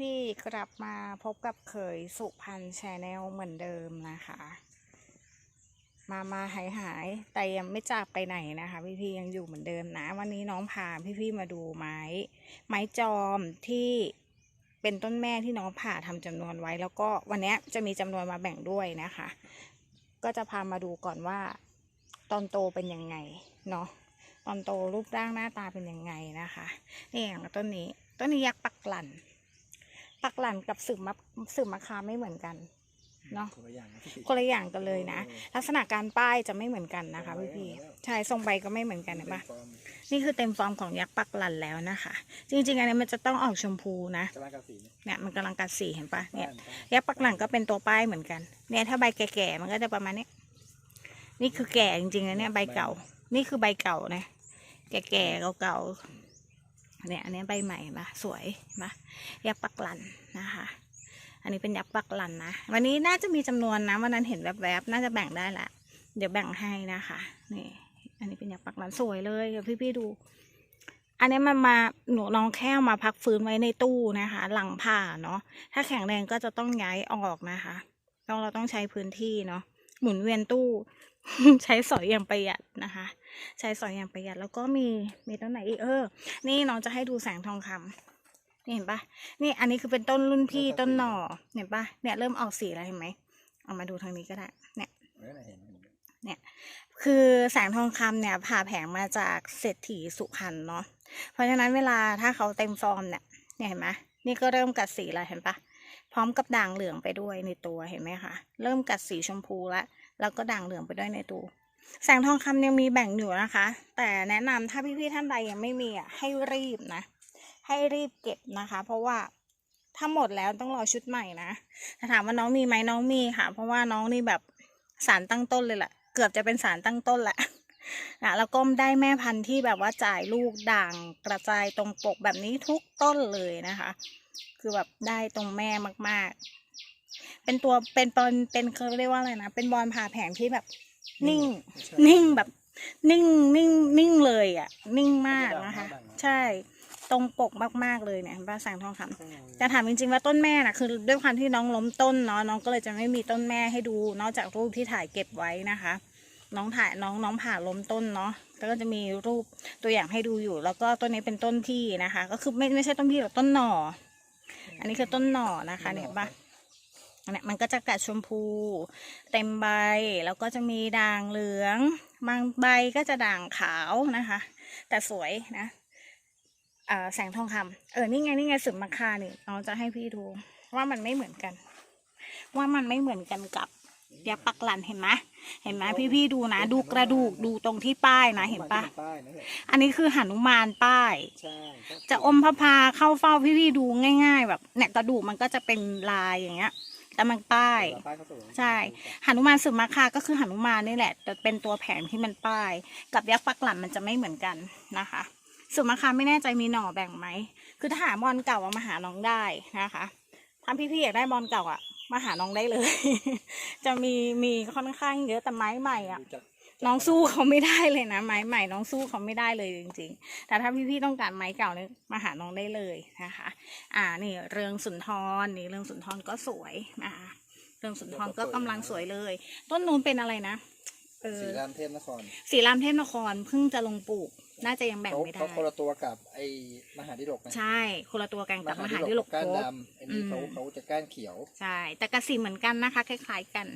พี่ๆกลับมาพบกับเขยสุพันธ์ชาแนลเหมือนเดิมนะคะ มามาหายหายๆแต่ยังไม่จากไปไหนนะคะ พี่ๆยังอยู่เหมือนเดิมนะ วันนี้น้องพาพี่ๆมาดูไม้ ไม้จอมที่เป็นต้นแม่ที่น้องผ่าทำจำนวนไว้ แล้วก็วันนี้จะมีจำนวนมาแบ่งด้วยนะคะ ก็จะพามาดูก่อนว่า ตอนโตเป็นยังไงเนาะตอนโตรูปร่างหน้าตาเป็นยังไงนะคะ นี่อย่างต้นนี้ ต้นนี้ยักษ์ปักหลัน ปักหลันกับสืบมะสืบมะขามไม่เหมือนกันเนาะคนละอย่างนะพี่คนละอย่างกันเลยนะ ลักษณะการป้ายจะไม่เหมือนกันนะคะพี่พี่ๆใช่ทรงใบก็ไม่เหมือนกันเห็นปะนี่คือเต็มฟอร์มของยักษ์ปักหลันแล้วนะคะ จริง ๆ อันนี้มันจะต้องออกชมพูนะกระลากระสีเนี่ยเนี่ยมันกำลังกัดสีเห็นปะเนี่ยบ้านยักษ์ปักหลังก็เป็นตัวป้ายเหมือนกัน เนี่ยถ้าใบแก่ๆมันก็จะประมาณนี้ นี่คือแก่จริงๆนะเนี่ยใบเก่า นี่คือใบเก่านะ แก่ๆเก่าๆ เนี่ยอันนี้ใบใหม่มาสวยมายักษ์ปักหลันนะคะ อันนี้เป็นยักษ์ปักหลันนะวันนี้น่าจะมีจำนวนนะวันนั้นเห็นแวบๆน่าจะแบ่งได้ละเดี๋ยวแบ่งให้นะคะนี่อันนี้เป็นยักษ์ปักหลันสวยเลยเดี๋ยวพี่ๆดู อันนี้มันมาหนูน้องแค่มาพักฟื้นไว้ในตู้นะคะ หลังผ่าเนาะถ้าแข็งแรงก็จะต้องย้ายออกนะคะต้องเราต้องใช้พื้นที่เนาะ หมุนเวียนตู้ ใช้สอยอย่างประหยัดนะคะ ใช้สอยอย่างประหยัดแล้วก็มีมีต้นไหนอีกเออ นี่น้องจะให้ดูแสงทองคำนี่เห็นปะนี่อันนี้คือเป็นต้นรุ่นพี่ต้นหน่อเห็นปะเนี่ยเริ่มออกสีแล้วเห็นไหมเอามาดูทางนี้ก็ได้ เนี่ยเออน่ะเห็นเห็นคือแสงทองคำเนี่ยผ่าแผงมาจากเศรษฐีสุพรรณเนาะเพราะฉะนั้นเวลาถ้าเขาเต็มฟอร์มเนี่ยเนี่ยเห็นไหมนี่ก็เริ่มกัดสีแล้วเห็นปะ พร้อมกับด่างเหลืองไปด้วยในตัวเห็นไหมคะเริ่มกัดสีชมพูแล้วแล้วก็ด่างเหลืองไปด้วยในตัวแสงทองคำยังมีแบ่งอยู่นะคะ แต่แนะนำถ้าพี่ๆท่านใดยังไม่มีอะให้รีบนะ ให้รีบเก็บนะคะ เพราะว่าถ้าหมดแล้วต้องรอชุดใหม่นะถ้าถามว่าน้องมีไหมน้องมีค่ะ เพราะว่าน้องนี่แบบสารตั้งต้นเลยแหละเกือบจะเป็นสารตั้งต้นแหละนะแล้วก็ได้แม่พันธุ์ที่แบบว่าจ่ายลูกด่างกระจายตรงปกแบบนี้ทุกต้นเลยนะคะ คือแบบได้ตรงแม่มาก ๆ เป็นตัวเป็นบอลเป็นเขาเรียกว่าอะไรนะเป็นบอลผ่าแผงที่แบบ นิ่งไม่ใช่นิ่งแบบ นิ่งนิ่งนิ่งเลยอะ นิ่งมากนะคะไม่ได้ด่างนะใช่ ตรงปกมากๆเลยเนี่ยเห็นป้าแสงทองคำแต่ถามจริงๆว่าต้นแม่น่ะคือ ด้วยความที่น้องล้มต้นเนาะน้องก็เลยจะไม่มีต้นแม่ให้ดู นอกจากรูปที่ถ่ายเก็บไว้นะคะน้องถ่ายน้องน้องผ่าล้มต้นเนาะ แล้วก็จะมีรูปตัวอย่างให้ดูอยู่ แล้วก็ต้นนี้เป็นต้นพี่นะคะ ก็คือไม่ไม่ใช่ต้นพี่หรอกต้นหน่อ อันนี้คือต้นหน่อนะคะ เนี่ยปะเนี่ยมันก็จะกัดชมพู เต็มใบแล้วก็จะมีด่างเหลือง บางใบก็จะด่างขาวนะคะ แต่สวยนะอ่าแสงทองคำเออ นี่ไง นี่ไงสืบมาคานี่น้องจะให้พี่ดู ว่ามันไม่เหมือนกัน ว่ามันไม่เหมือนกันกับ ยาปักหลันเห็นไหมเห็นไหมพี่พี่ๆดูนะ ดูกระดูกดูตรงที่ป้ายนะเห็นปะป้ายนะเห็นอันนี้คือหนุมานป้าย ใช่ก็จะอมพระพาเข้าเฝ้าพี่พี่ๆดูง่ายๆ แบบเนี่ยกระดูกมันก็จะเป็นลายอย่างเงี้ย แต่มันป้ายป้ายเขาสวยใช่ หนุมานสืบมาคาก็คือหนุมานนี่แหละแต่เป็นตัวแผงที่มันป้าย กับยักษ์ปักหลันมันจะไม่เหมือนกันนะคะสืบมาคาไม่แน่ใจมีหน่อแบ่งไหม คือถ้าหาบอลเก่าอะมาหาน้องได้นะคะถ้าพี่ๆอยากได้บอลเก่าอะ มาหาน้องได้เลย จะมีมีค่อนข้างเยอะแต่ไม้ใหม่อะดูจากน้องสู้เขาไม่ได้เลยนะไม้ใหม่น้องสู้เขาไม่ได้เลยจริง ๆ แต่ถ้าพี่ๆต้องการไม้เก่าเนี่ยมาหาน้องได้เลยนะคะ อ่านี่เรืองสุนทรนี่เรืองสุนทรก็สวยนะคะเรืองสุนทรก็กำลังสวยเลย ต้นนู้นเป็นอะไรนะเออสีรามเทพนครสีรามเทพนครเพิ่งจะลงปลูก น่าจะยังแบ่งเขาไม่ได้เขาคนละตัวกับไอ้มหาดิลกนะใช่คนละตัวกันกับมหาดิลกก้านภพดำอันนี้เขาอืมเขาจะก้านเขียว ใช่ แต่กระสีเหมือนกันนะคะ คล้าย ๆกัน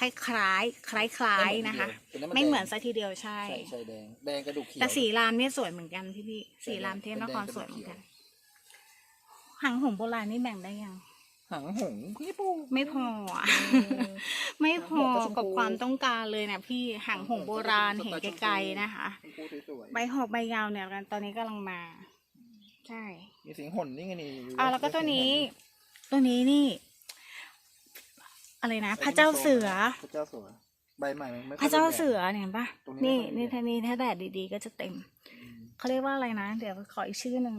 คล้ายๆคล้ายๆนะคะ ไม่เหมือนซะทีเดียวใช่ใช่ใช่แดงแดงกระดูกเขียวแต่สีรามเนี่ยสวยเหมือนกันพี่พี่ๆสีรามเทพนครสวยเหมือนกันหางหงส์โบราณนี่แบ่งได้ยัง หางหงส์พี่ปูไม่พออะไม่พอกับความต้องการเลยนะพี่หางหงส์โบราณเห็นไกลๆนะคะชมพูสวยใบหอกใบยาวเนี่ยกันตอนนี้กำลังมา ใช่ๆมีสิงห์หนนี่ไงนี่อ่าแล้วก็ตัวนี้ ตัวนี้นี่ อะไรนะพระเจ้าเสือพระเจ้าเสือใบใหม่มันไม่ค่พอยระเจ้าป็นแบบเสือเนี่ยเห็นปะตรงนี้นี่ไม่ค่อยมีนี่ท่านี้ถ้าแดดดีๆ ก็จะเต็มอืมเขาเรียกว่าอะไรนะ เดี๋ยวขออีกชื่อหนึ่ง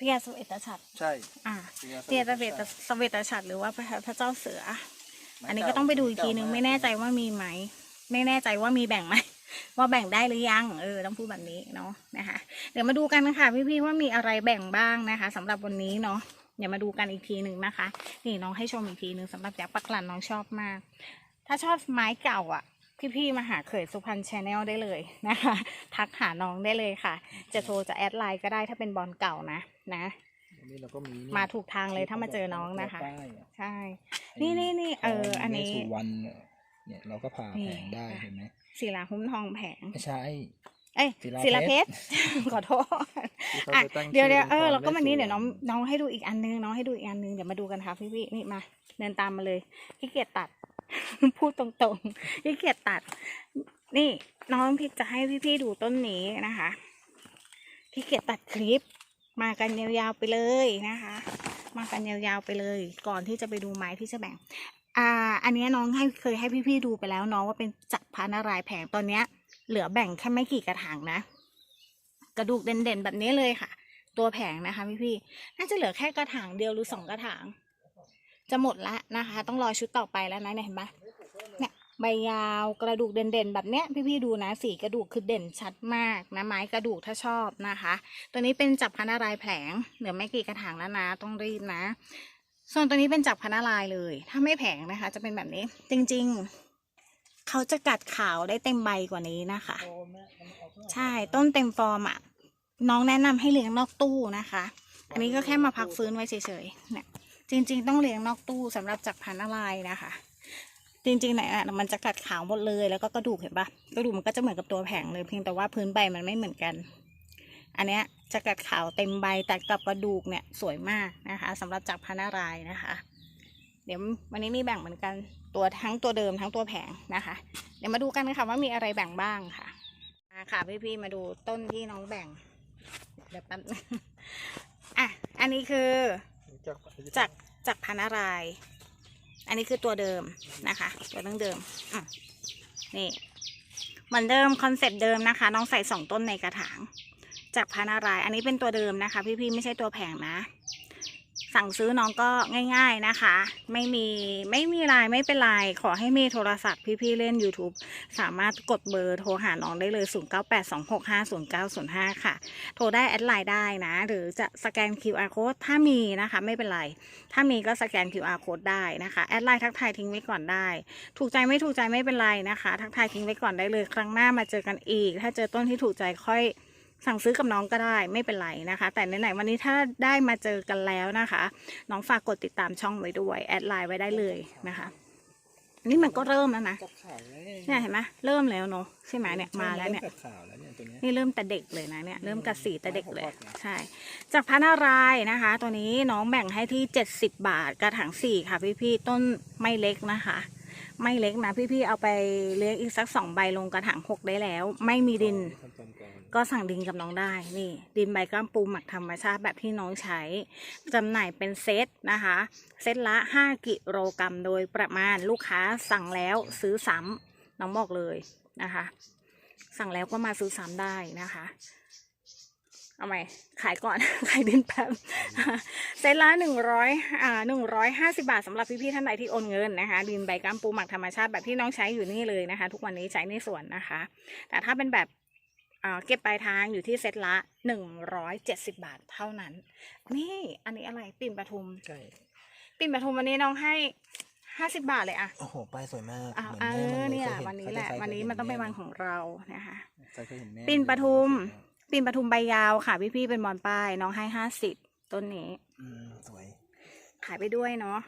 พระยาสเวตฉัตรใช่ อ่าพญาพระยาสเวตสเวตฉัตรหรือว่าพระพระเจ้าเสือ อันนี้ก็ต้องไปดูอีกทีนึงไม่แน่ใจว่ามีไหม ไม่แน่ใจว่ามีแบ่งไหมว่าแบ่งได้หรือยัง เออ ต้องพูดแบบนี้เนาะนะคะ เดี๋ยวมาดูกันนะคะพี่ๆว่ามีอะไรแบ่งบ้างนะคะสำหรับวันนี้เนาะ เดี๋ยวมาดูกันอีกทีหนึ่งนะคะ นี่น้องให้ชมอีกทีหนึ่งสำหรับยักษ์ปักหลันน้องชอบมาก ถ้าชอบไม้เก่าอะพี่ๆมาหาเขยสุพรรณชาแนลได้เลยนะคะ ทักหาน้องได้เลยค่ะ จะโทรจะแอดไลน์ก็ได้ถ้าเป็นบอลเก่านะ นะ อันนี้เราก็มีมาถูกทางเลยถ้ามาเจอน้องนะคะป้ายอะใช่ นี่นี่นี่เออ อันนี้ทงสุวรรณเนี่ยเนี่ยเราก็ผ่าแผงได้เห็นไหมศิลาหุ้มทองแผง ไม่ใช่ เอ้ยศิลาศิลาเพเพชชร ร ขอโทษ ที่เขาอะ ไปตั้งเดี๋ยวชื่เดี๋ยวเออป็แล้วก็วันนี้ทงเดี๋ยวน้องแม่สน้องให้ดูอีกอันนึงน้องให้ดูอีกอันนึงเดี๋ยวมาดูกันค่ะพี่พี่นี่มาเดินตามมาเลยขี้เกียจตัด พูดตรงๆขี้เกียจตัด นี่น้องพี่จะให้พี่ๆดูต้นนี้นะคะขี้เกียจตัดคลิป มากันยาวๆไปเลยนะคะ มากันยาวๆไปเลย ก่อนที่จะไปดูไม้ที่จะแบ่ง อ่า อันนี้น้องให้เคยให้พี่ๆดูไปแล้วเน้องว่าเป็นจักรพานารายแผงตอนเนี้ย เหลือแบ่งแค่ไม่กี่กระถางนะ กระดูกเด่นๆแบบนี้เลยค่ะ ตัวแผงนะคะพี่ๆน่าจะเหลือแค่กระถางเดียวหรือสองกระถาง จะหมดละนะคะ ต้องรอชุดต่อไปแล้วนะเนี่ยเห็นปะ ใบยาวกระดูกเด่นๆ แบบเนี้ยพี่ๆดูนะสีกระดูกคือเด่นชัดมากนะไม้กระดูกถ้าชอบนะคะ ตัวนี้เป็นจับพันารายณ์แผงเหลือไม่กี่กระถางแล้วนะต้องรีบนะ ส่วนตัวนี้เป็นจับพันารายณ์เลย ถ้าไม่แผงนะคะ จะเป็นแบบนี้ จริงๆ เขาจะกัดขาวได้เต็มใบกว่านี้นะคะ ใช่ต้นเต็มฟอร์มอะน้องแนะนำให้เลี้ยงนอกตู้นะคะ อันนี้ก็แค่มาพักฟื้นไว้เฉยๆเนี่ยจริง ๆ ต้องเลี้ยงนอกตู้สำหรับจักรพันอะไรนะคะ จริงๆไหนอะมันจะกัดขาวหมดเลยแล้วก็กระดูกเห็นปะกระดูกมันก็จะเหมือนกับตัวแผงเลยเพียงแต่ว่าพื้นใบมันไม่เหมือนกัน อันเนี้ยจะกัดขาวเต็มใบแต่กับกระดูกเนี่ยสวยมากนะคะสำหรับจักรพันอะไรนะคะ เดี๋ยววันนี้มีแบ่งเหมือนกันตัวทั้งตัวเดิมทั้งตัวแผงนะคะ เดี๋ยวมาดูกันค่ะว่ามีอะไรแบ่งบ้างค่ะมาค่ะพี่ๆมาดูต้นที่น้องแบ่งเดี๋ยวแป๊บนึงอะอันนี้คือจากจากพันธุ์อะไร อันนี้คือตัวเดิมนะคะ ตัวตั้งเดิมนี่เหมือนเดิมคอนเซปต์เดิมนะคะ น้องใส่สองต้นในกระถาง จากพานาราย อันนี้เป็นตัวเดิมนะคะ พี่ๆไม่ใช่ตัวแผงนะ สั่งซื้อน้องก็ง่าย ๆนะคะ ไม่มีไม่มีไลน์ไม่เป็นไรขอให้มีโทรศัพท์พี่ๆเล่น YouTube สามารถกดเบอร์โทรหาน้องได้เลย 0982650905 ค่ะ โทรได้แอดไลน์ได้นะ หรือจะสแกน QR code ถ้ามีนะคะไม่เป็นไร ถ้ามีก็สแกน QR code ได้นะคะแอดไลน์ทักทายทิ้งไว้ก่อนได้ ถูกใจไม่ถูกใจไม่เป็นไรนะคะ ทักทายทิ้งไว้ก่อนได้เลย ครั้งหน้ามาเจอกันอีก ถ้าเจอต้นที่ถูกใจค่อย สั่งซื้อกับน้องก็ได้ไม่เป็นไรนะคะ แต่ไหนๆวันนี้ถ้าได้มาเจอกันแล้วนะคะ น้องฝากกดติดตามช่องไว้ด้วยแอดไลน์ไว้ได้เลยนะคะ นี่มันก็เริ่มแล้วนะจับขาวแล้วเนี่ยเห็นไหมเริ่มแล้วเนาะใช่ไหมเนี่ยมาแล้วเนี่ยจับขาวแล้วเนี่ยตัวเนี้ย นี่เริ่มแต่เด็กเลยนะเนี่ยเริ่มกัดสีแต่เด็กเลยหกบาทนะใช่ จากพันารายณ์นะคะ ตัวนี้น้องแบ่งให้ที่ 70 บาทกระถางสี่ค่ะพี่ๆต้นไม่เล็กนะคะ ไม่เล็กนะพี่ๆเอาไปเลี้ยงอีกสักสองใบลงกระถางหกได้แล้ว ไม่มีดิน ขั้นตอน ก็สั่งดินกับน้องได้นี่ดินใบกล้ามปูหมักธรรมชาติแบบที่น้องใช้จำหน่ายเป็นเซตนะคะ เซตละ 5 กิโลกรัมโดยประมาณลูกค้าสั่งแล้วซื้อซ้ำน้องบอกเลยนะคะ สั่งแล้วก็มาซื้อซ้ำได้นะคะเอาใหม่ขายก่อน ขายดินแป๊บเซตละหนึ่งร้อยอ่าหนึ่งร้อยห้าสิบาทสำหรับพี่ๆท่านใดที่โอนเงินนะคะ ดินใบกล้ามปูหมักธรรมชาติแบบที่น้องใช้อยู่นี่เลยนะคะ ทุกวันนี้ใช้ในสวนนะคะ แต่ถ้าเป็นแบบ เก็บปลายทางอยู่ที่เซตละหนึ่งร้อยเจ็ดสิบาทเท่านั้น นี่อันนี้อะไรปิ่นปทุมใช่ปิ่นปทุมวันนี้น้องให้ห้าสิบาทเลยอะโอ้โหป้ายสวยมากอะหมืเอแม่อมัลเนี่ยคห็วันนี้แหละใครจะวันนี้ใครมันต้องเป็นวันคยของเรานะคะใครเคยเห็นแม่ปิ่นปทุม ปิ่นปทุมใบยาวค่ะ พี่ๆเป็นบอลป้าย น้องให้ห้าสิบต้นนี้ อืม สวย ขายไปด้วยเนาะ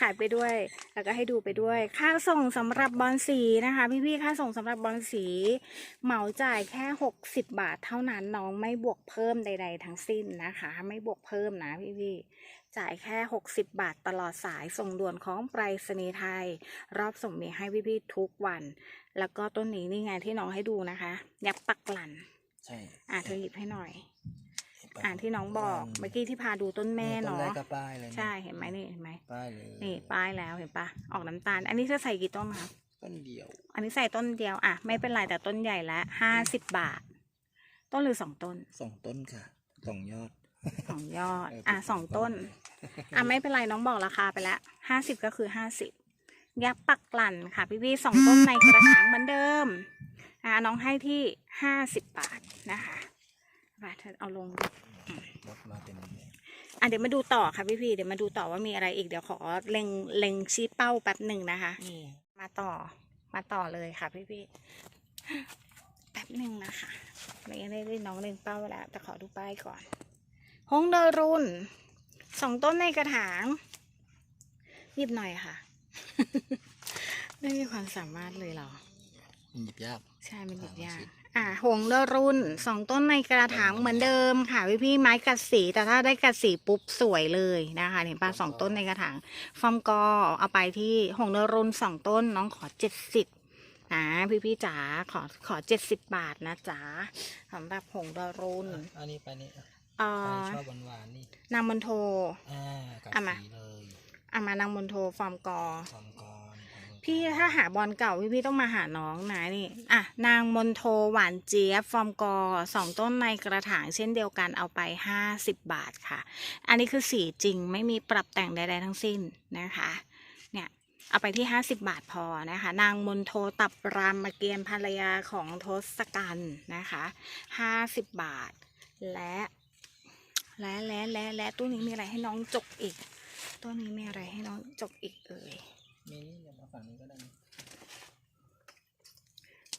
ขายไปด้วย แล้วก็ให้ดูไปด้วย ค่าส่งสำหรับบอลสีนะคะ พี่ๆ ค่าส่งสำหรับบอลสี เหมาจ่ายแค่หกสิบบาทเท่านั้นน้องไม่บวกเพิ่มใด ๆ ทั้งสิ้นนะคะ ไม่บวกเพิ่มนะพี่ๆ จ่ายแค่หกสิบบาทตลอดสายส่งด่วนของไปรษณีย์ไทย รอบส่งมีให้พี่ๆ ทุกวัน แล้วก็ต้นนี้นี่ไงที่น้องให้ดูนะคะ ยักษ์ปักหลัน ใช่ อะเธอหยิบให้หน่อยเห็นปะ อ่านที่น้องบอกเมื่อกี้ที่พาดูต้นแม่ต้นเนาะแรกก็ป้ายเลยนะใช่เห็นไหมนี่เห็นไหมป้ายเลยนี่ป้ายแล้วเห็นปะออกน้ำตาล อันนี้จะใส่กี่ต้นคะต้นเดียว อันนี้ใส่ต้นเดียวอะไม่เป็นไรแต่ต้นใหญ่ละห้าสิบบาท ต้นหรือสองต้นสองต้นค่ะสองยอดสองยอดเอออะเป็นสองต้น อะไม่เป็นไรน้องบอกราคาไปแล้วห้าสิบก็คือห้าสิบยักษ์ปักหลั่นค่ะ พี่พี่ๆสองต้นในกระถางเหมือนเดิม อ่าน้องให้ที่ห้าสิบบาทนะคะมาเธอเอาลง รถมาเป็นอย่างนี้อะเดี๋ยวมาดูต่อค่ะพี่พี่ๆเดี๋ยวมาดูต่อว่ามีอะไรอีกเดี๋ยวขอเล็งเล็งชี้เป้าแป๊บหนึ่งนะคะ นี่มาต่อมาต่อเลยค่ะพี่พี่ๆแป๊บหนึ่งนะคะไม่ได้ได้น้องเล็งเป้าไว้แล้ว แต่ขอดูป้ายก่อนฮงเดอรุนสองต้นในกระถางหยิบหน่อยค่ะ ไม่มีความสามารถเลยเหรอ มันหยิบยาก ใช่ มันหยิบยาก อ่าอะหงเดอรุนสองต้นในกระถางเหมือนเดิมค่ะพี่พี่ๆไม้กัดสีแต่ถ้าได้กัดสีปุ๊บสวยเลยนะคะเห็นปะสองต้นในกระถางฟอร์มกอเอาไปที่หงเดอรุนสองต้นน้องขอเจ็ดสิบนะพี่พี่ๆจ๋าขอขอเจ็ดสิบบาทนะจ๋าสำหรับหงเดอรุนอันนี้ไปนี่เอ่ใครอชอบหวานๆนี่นางมนโทอ่ากับเอามาสีเลยอามานางมนโทฟอร์มกอทำก่อนทำก่อน พี่ถ้าหาบอลเก่าพี่พี่ต้องมาหาน้องนะนี่อะนางมนโทหวานเจี๊ยบฟอร์มกอสองต้นในกระถางเช่นเดียวกันเอาไปห้าสิบบาทค่ะ อันนี้คือสีจริงไม่มีปรับแต่งใดๆทั้งสิ้นนะคะเนี่ยเอาไปที่ห้าสิบบาทพอนะคะ นางมนโทตับรามเกียรภรรยาของทศกัณฐ์นะคะห้าสิบบาท และและและและและตู้นี้มีอะไรให้น้องจกอีกตู้นี้มีอะไรให้น้องจกอีกเอ่ย มีนี่เดี๋ยวมาฝั่งนี้ก็ได้นะ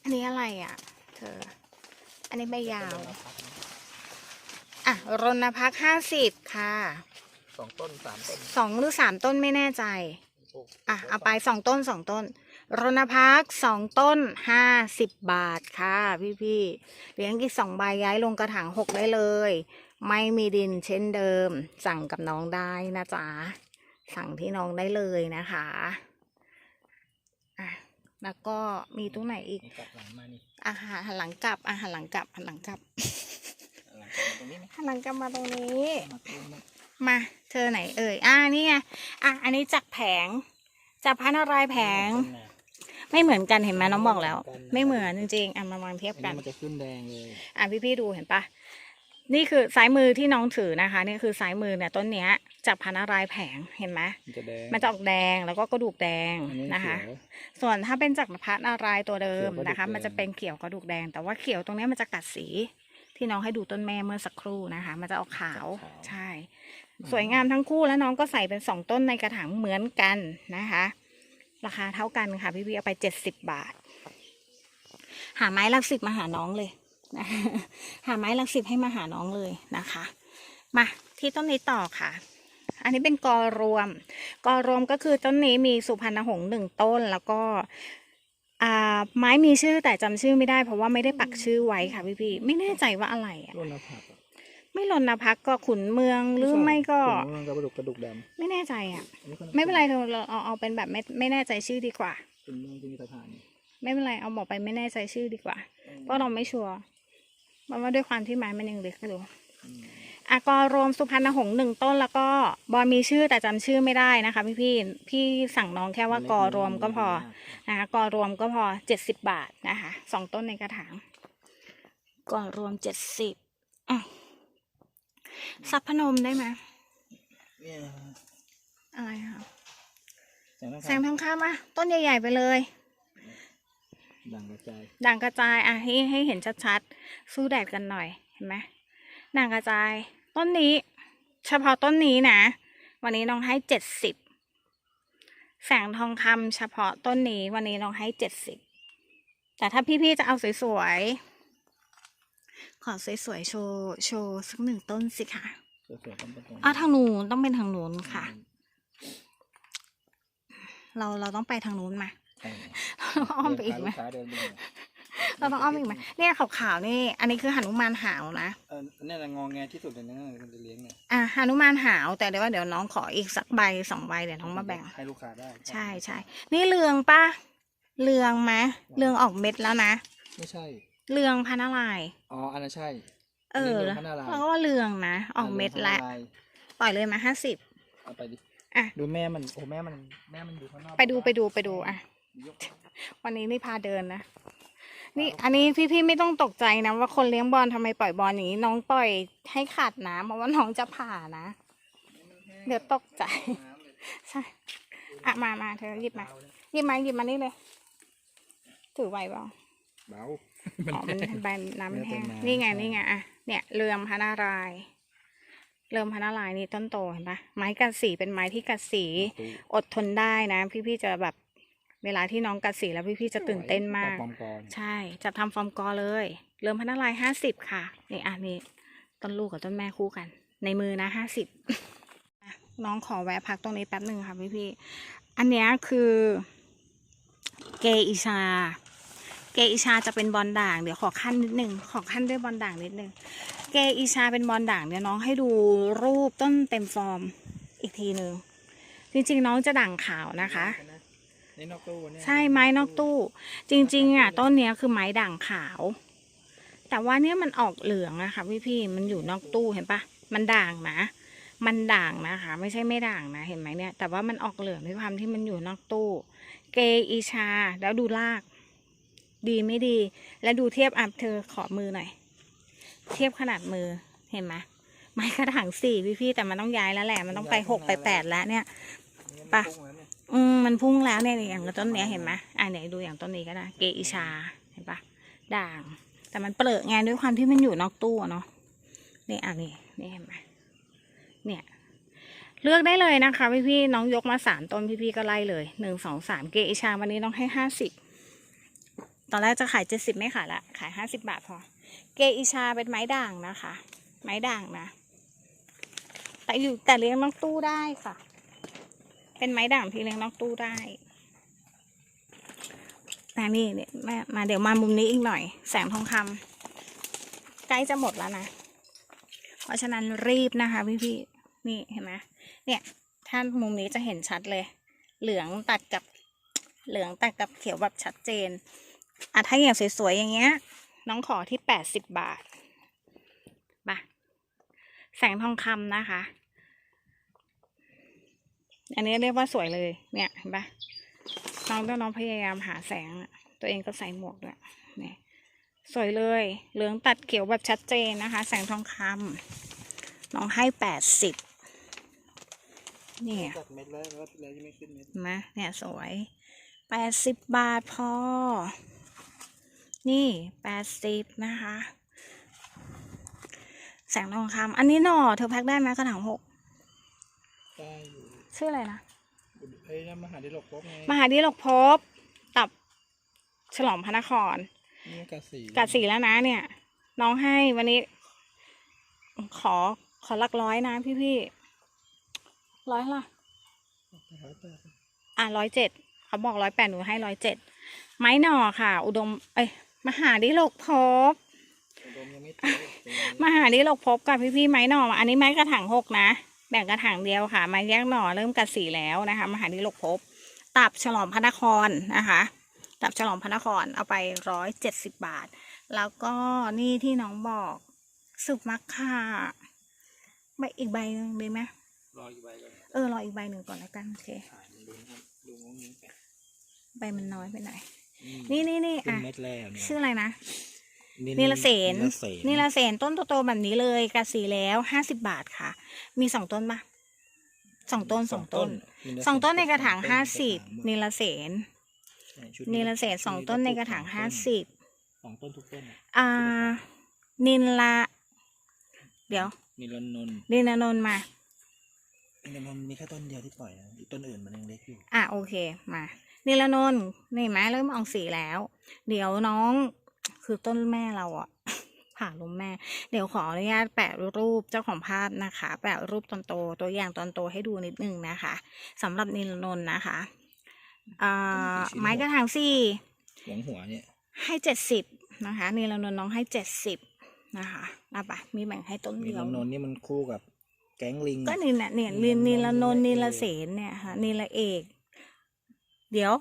อันนี้อะไรอะ เธอ อันนี้ใบยาว ต้นละพักนะอะ รณพักห้าสิบค่ะสองต้นสามต้นสองหรือสามต้นไม่แน่ใจโอ้อะ เอาไปสองต้นสองต้น รณพักสองต้นห้าสิบบาทค่ะ พี่พี่ๆเลี้ยงอีกสองใบย้ายลงกระถางหกได้เลย ไม่มีดินเช่นเดิม สั่งกับน้องได้นะจ๊ะ สั่งที่น้องได้เลยนะคะอะ แล้วก็มีตรงไหนอีกนี่กลับหลังมานี่อาหารหันหลังกลับอาหารหลังกลับหันหลังกลับหลังจากตรงนี้ไหมหันหลังกลับมาตรงนี้ มาตรงนี้มาเธอไหนเอ่ยอ่านี่ไงอะอันนี้จากแผงจากพันอะไรายแผงต้นน่ะไม่เหมือนกันเห็นไหมน้องบอกแล้ว ไม่ไม่เหเหมืมืออนนจริงๆอะมาวางเทียบอันกันี้น มันจะขึ้นแดงเลย อะพี่พี่ๆดูเห็นปะ นี่คือซ้ายมือที่น้องถือนะคะ นี่คือซ้ายมือเนี่ยต้นเนี้ยจากพันอะไรายแผงเห็นไหมมันจะแดง มันจะออกแดงแล้วก็กระดูกแดงอันนี้นะคะเขียวส่วนถ้าเป็นจากพันอะไรายตัวเดิมเขียวกระดูกนะคะแดงมันจะเป็นเขียวกระดูกแดง แต่ว่าเขียวตรงเนี้ยมันจะกัดสี ที่น้องให้ดูต้นแม่เมื่อสักครู่นะคะ มันจะออกขาวใช่ สวยงามทั้งคู่แล้วน้องก็ใส่เป็นสองต้นในกระถางเหมือนกันนะคะ ราคาเท่ากันค่ะพี่พี่ๆเอาไปเจ็ดสิบบาท หาไม้หลักสิบมาหาน้องเลย นะหาไม้หลักสิบให้มาหาน้องเลยนะคะ มาที่ต้นนี้ต่อค่ะ อันนี้เป็นกอรวม กอรวมก็คือต้นนี้มีสุพรรณหงส์หนึ่งต้นแล้วก็อ่าไม้มีชื่อแต่จำชื่อไม่ได้ เพราะว่าไม่ได้ปักชื่อไว้ค่ะพี่พี่ๆไม่แน่ใจว่าอะไรอะต้นละผักอะไม่ลนนะพักก็ขุนเมืองหรือไม่ก็ถุงมันกระดูกกระดูกดไม่แน่ใจอะำอันนี้ก็ไม่เป็นไรเราเราเอาเอาเป็นแบบไม่ไม่แน่ใจชื่อดีกว่าถุงเมืองจะมีสถานไม่เป็นไรเอาบอกไปไม่แน่ใจชื่อดีกว่าเพราะเราไม่ชัวร์ เพราะว่าด้วยความที่ไม้มันยังเล็กอยู่อืมอากรรวมสุพรรณหงส์หนึ่งต้นแล้วก็บอลมีชื่อแต่จำชื่อไม่ได้นะคะ พี่พี่พี่สั่งน้องแค่ว่ากอรวมก็พอนะคะกอรวมก็พอเจ็ดสิบบาทนะคะสองต้นในกระถางกอรวมเจ็ดสิบอะซับพนมได้ไหมเนี่ยอะไรคะแสงแสงทองคำอะต้นใหญ่ ๆ ไปเลย ดังกระจายด่างกระจายอะให้ให้เห็นชัดๆ สู้แดดกันหน่อยเห็นไหมด่างกระจาย ต้นนี้ เฉพาะต้นนี้นะ วันนี้น้องให้เจ็ดสิบแสงทองคำเฉพาะต้นนี้วันนี้น้องให้เจ็ดสิบแต่ถ้าพี่ๆจะเอาสวยๆขอสวยๆโชว์โชว์สักหนึ่งต้นสิค่ะสวยๆต้นประตงอะทางนู้นต้องเป็นทางนู้นค่ะ เราเราต้องไปทางนู้นมาใช่ เราอ้อมไปอีกไหมลูค้าเดินไปหน่อยเราต้องอ้อมอีกไหมเนี่ยขาวๆนี่ อันนี้คือหนุมานหาวนะเออเนี่ยนะงอแงที่สุดเลยนะคนจะเลี้ยงเนี่ยอะหนุมานหาวแต่เดี๋ยวว่าเดี๋ยวน้องขออีกสักใบสองใบเดี๋ยวน้องมาแบ่งให้ลูกค้าได้ ใช่ใช่นี่เรืองปะเรืองไหมเรืองออกเม็ดแล้วนะไม่ใช่ เรืองพันอะไรอ๋ออันนั้นใช่ เออเรืองพันอะไรเราก็ว่าเรืองนะออกเม็ดแล้วปล่อยเลยมาห้าสิบเอาไปดิอะดูแม่มันโอ้แม่มันแม่มันอยู่ข้างนอกไปดูไปดูไปดูอะยก วันนี้นี่พาเดินนะ นี่อันนี้พี่ๆไม่ต้องตกใจนะว่าคนเลี้ยงบอลทำไมปล่อยบอลอย่างนี้น้องปล่อยให้ขาดน้ำเพราะว่าน้องจะผ่านะ เดี๋ยวตกใจน้ำเลยใช่อะมามาเธอหยิบมาหยิบมาหยิบมานี่เลย ถือไหวเปล่าเบาอ๋อมันใบน้ำมันแห้งเนื้อเป็นน้ำนี่ไงใช่นี่ไงอะเนี่ยเรือมพระนารายณ์เรือมพระนารายณ์นี่ต้นโตเห็นปะไม้กัดสีเป็นไม้ที่กัดสีตู้อดทนได้นะ พี่ๆจะแบบ เวลาที่น้องกัดสีแล้วพี่ๆจะตื่นเต้นมากปอมกรใช่จะทำฟอร์มกอเลย เริ่มพันลายห้าสิบค่ะ นี่อะนี่ต้นลูกกับต้นแม่คู่กัน ในมือนะห้าสิบน้องขอแวะพักตรงนี้แป๊บหนึ่งค่ะพี่พี่ๆอันเนี้ยคือ เกอิชา เกอิชาจะเป็นบอลด่าง เดี๋ยวขอขั้นนิดหนึ่งขอขั้นด้วยบอลด่างนิดหนึ่งเกอิชาเป็นบอลด่างเดี๋ยวน้องให้ดูรูปต้นเต็มฟอร์มอีกทีหนึ่งจริงๆน้องจะด่างขาวนะคะ นี่นอกตู้เนี่ยใช่ไม้นอกตู้ จริง ๆ อะ ต้นเนี้ยคือไม้ด่างขาว แต่ว่าเนี่ยมันออกเหลืองอะค่ะพี่พี่ๆมันอยู่นอกตู้เห็นปะมันด่างนะ มันด่างนะคะ ไม่ใช่ไม่ด่างนะเห็นไหมเนี่ย แต่ว่ามันออกเหลืองด้วยความที่มันอยู่นอกตู้ เกอีชาแล้วดูราก ดีไม่ดี แล้วดูเทียบอัพเธอขอมือหน่อย เทียบขนาดมือเห็นไหมไม้กระถางสี่พี่พี่ๆแต่มันต้องย้ายแล้วแหละมันต้องไปหกไปแปดแล้วเนี่ยปะ อืมมันพุ่งแล้วเนี่ยอย่างต้นเนี้ยเห็นไหมอ่าเนี่ยดูอย่างต้นนี้ก็ได้เกอิชาเห็นปะด่าง แต่มันเปลือกไงด้วยความที่มันอยู่นอกตู้อะเนาะนี่อะนี่นี่เห็นไหมเนี่ยเลือกได้เลยนะคะพี่พี่ๆน้องยกมาสามต้นพี่พี่ๆก็ไล่เลยหนึ่งสองสามเกอิชาวันนี้น้องให้ห้าสิบตอนแรกจะขายเจ็ดสิบไม่ขายละขายห้าสิบบาทพอ เกอิชาเป็นไม้ด่างนะคะ ไม้ด่างนะ แต่อยู่แต่เลี้ยงนอกตู้ได้ค่ะ เป็นไม้ด่างที่เลี้ยงนอกตู้ได้แต่นี่เนี่มามาเดี๋ยวมามุมนี้อีกหน่อย แสงทองคำใกล้จะหมดแล้วนะ เพราะฉะนั้นรีบนะคะพี่พี่ๆนี่เห็นไหมเนี่ยถ้ามุมนี้จะเห็นชัดเลย เหลืองตัดกับเหลืองตัดกับเขียวแบบชัดเจนอะถ้าอย่างสวยๆอย่างเงี้ย น้องขอที่แปดสิบบาทไปะแสงทองคำนะคะ อันนี้เรียกว่าสวยเลย เนี่ยเห็นปะน้องต้องน้องพยายามหาแสงอะตัวเองก็ใส่หมวกด้วยเนี่ยสวยเลย เหลืองตัดเขียวแบบชัดเจนนะคะ แสงทองคำน้องให้แปดสิบเนี่ยตัดเม็ดแล้วแล้วแล้วยังไม่ขึ้นเม็ดเห็นไหมเนี่ยสวยแปดสิบบาทพอ นี่แปดสิบนะคะ แสงทองคำอันนี้หน่อเธอแพ็คได้ไหมกระถางหกได้อยู่ ชื่ออะไรนะเอ้ยนั่นมหาดิลกพบไงมหาดิลกภพตับฉลองพระนครนี่กาสีกัดสีแล้วนะ เนี่ย น้องให้วันนี้ ขอขอหลักร้อยนะพี่พี่ร้อยเท่าไหร่อะร้อยเจ็ดเขาบอกร้อยแปดหนูให้ร้อยเจ็ดไม้หน่อค่ะ อุดม เอ้ยมหาดิลกภพอุดมยังไม่โตมหาดิลกภพกับพี่พี่ๆไม้หน่ออันนี้ไม้กระถางหกนะ แบ่งกระถางเดียวค่ะไม้แยกหน่อเริ่มกัดสีแล้วนะคะ มหาดิลกภพตับฉลองพระนครนะคะตับฉลองพระนครเอาไปร้อยเจ็ดสิบบาท แล้วก็นี่ที่น้องบอกสุกมักค่ะใบอีกใบหนึ่งดีไหมรออีกใบก่อนเออรออีกใบหนึ่งก่อนแล้วกันโอเคถ่ายมันดูนะครับดูงงงี้แปะใบมันน้อยไปหน่อยนี่นี่นี่นี่ขึ้นอะเม็ดแล้วเนี่ยชื่ออะไรนะ นี่นิลเสนนิลเสนนิลเสนต้นโตๆแบบนี้เลยกัดสีแล้วห้าสิบบาทค่ะ มีสองต้นปะสองต้นสองต้นสองต้นในกระถางห้าสิบนิลเสนใช่ชุดนิลเสนสองต้นในกระถางห้าสิบสองต้นทุกต้นอะอ่า นินละ เดี๋ยว นิลนนท์นินนนท์มานิลนนท์มีแค่ต้นเดียวที่ปล่อยนะอีกต้นอื่นมันยังเล็กอยู่ อะโอเคมานิลนนท์นี่เห็นไหมเริ่มออกสีแล้ว เดี๋ยวน้อง คือต้นแม่เราอะผ่าลมแม่ เดี๋ยวขออนุญาตแปะรูปเจ้าของภาพนะคะ แปะรูปตอนโตตัวอย่างตอนโตให้ดูนิดนึงนะคะสำหรับนิลนนท์นะคะอ่าไม้กระถางสี่หวงหัวเนี่ย ให้เจ็ดสิบนะคะนิลนนท์น้องให้เจ็ดสิบนะคะเอาไปมีแบ่งให้ต้นนิเดียลวนนท์นี่มันคู่กับแก๊งลิงก็อะนี่นะเนี่ยนินิลลนนท์นิลนนท์นินิลลเอกเสนเนี่ยค่ะนิลเอก เดี๋ยว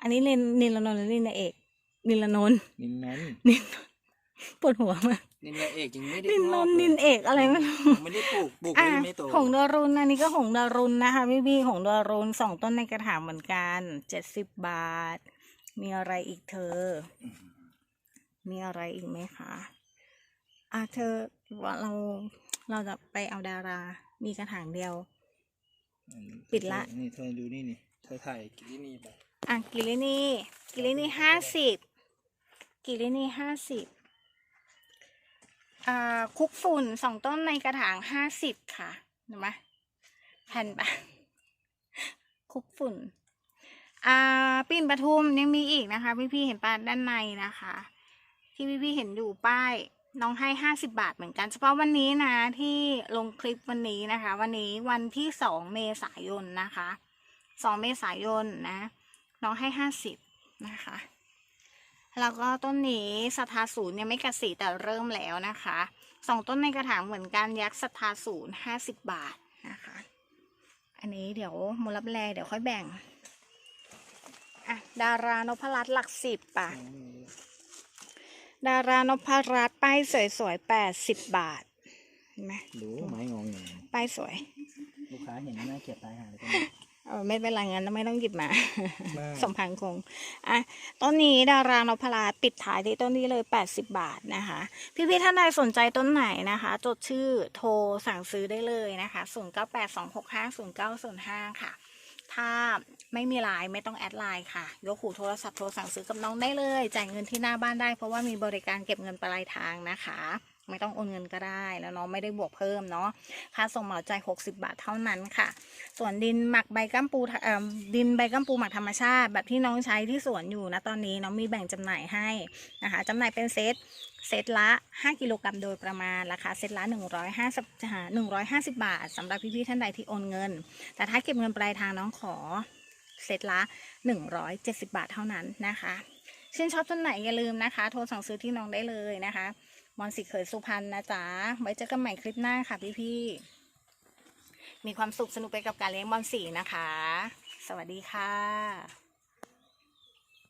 อันนี้นิลนิลนนท์หรือนิลเอก นิลนนท์นิลนนท์นิลปวดหัวมากนิลเอกยังไม่ได้นิลนนท์งนิอกลเอกอะไรไม่รู้เลยไม่ได้ปลูกปลูกอะไว้ไม่โตหงดารุณอันนี้ก็หงดารุณนะคะพี่พี่หงดารุณสองต้นในกระถางเหมือนกันเจ็ดสิบบาท มีอะไรอีกเธอ มีอะไรอีกไหมคะอะเธอว่าเราเราจะไปเอาดารา มีกระถางเดียว ปิดละ นี่เธอดูนี่นี่เธอถ่ายกินที่นี่ไป อะกิลินีกิลินีห้าสิบ กิลินีห้าสิบคุกฝุ่นสองต้นในกระถางห้าสิบค่ะเห็นไหมแผ่นปะคุกฝุ่นปิ่นปทุมยังมีอีกนะคะ พี่ๆเห็นป้ายด้านในนะคะ ที่พี่ๆเห็นอยู่ป้ายน้องให้ห้าสิบาทเหมือนกัน เฉพาะวันนี้นะที่ลงคลิปวันนี้นะคะ วันนี้วันที่สองเมษายนนะคะสองเมษายนนะ น้องให้ห้าสิบนะคะ แล้วก็ต้นนี้สทธาศูนย์ยังไม่กระสีแต่เริ่มแล้วนะคะสองต้นในกระถางเหมือนกันยักษ์สทธาศูนย์ห้าสิบบาทนะคะ อันนี้เดี๋ยวมูลรับแลเดี๋ยวค่อยแบ่งอะดารานพรัตน์หลักสิบป่ะ ดารานพรัตน์ป้ายสวยๆแปดสิบบาทเห็นไหมดูไม้งองอย่างนี้ป้ายสวย ลูกค้าเห็นน่าเกลียดตายหาเลยก็ เออไม่เป็นไรงั้นไม่ต้องหยิบมาไม่สมพังคงอะต้นนี้ดารานพรัตน์ปิดท้ายที่ต้นนี้เลย 80 บาทนะคะพี่ๆท่านใดสนใจต้นไหนนะคะ จดชื่อโทรสั่งซื้อได้เลยนะคะ 0982650905 ค่ะ ถ้าไม่มีไลน์ไม่ต้องแอดไลน์ค่ะ ยกหูโทรศัพท์โทรสั่งซื้อกับน้องได้เลย จ่ายเงินที่หน้าบ้านได้เพราะว่ามีบริการเก็บเงินปลายทางนะคะ ไม่ต้องโอนเงินก็ได้แล้วเน้องไม่ได้บวกเพิ่มเนาะค่าส่งเหมาจ่าย60 บาทเท่านั้นค่ะ ส่วนดินหมักใบกัมปูดินใบกัมปูหมักธรรมชาติ แบบที่น้องใช้ที่สวนอยู่นะตอนนี้น้องมีแบ่งจำหน่ายให้นะคะจำหน่ายเป็นเซตเซตละ 5 กิโลกรัมโดยประมาณราคาเซตละ 150หา150 บาทสำหรับพี่ๆท่านใดที่โอนเงิน แต่ถ้าเก็บเงินปลายทางน้องขอเซตละ 170 บาทเท่านั้นนะคะชื่นชอบต้นไหนอย่าลืมนะคะ โทรสั่งซื้อที่น้องได้เลยนะคะ มอนสีเขยสุพรรณนะจ๊ะ ไว้เจอกันใหม่คลิปหน้าค่ะพี่ๆมีความสุขสนุกไปกับการเลี้ยงบอลสีนะคะ สวัสดีค่ะ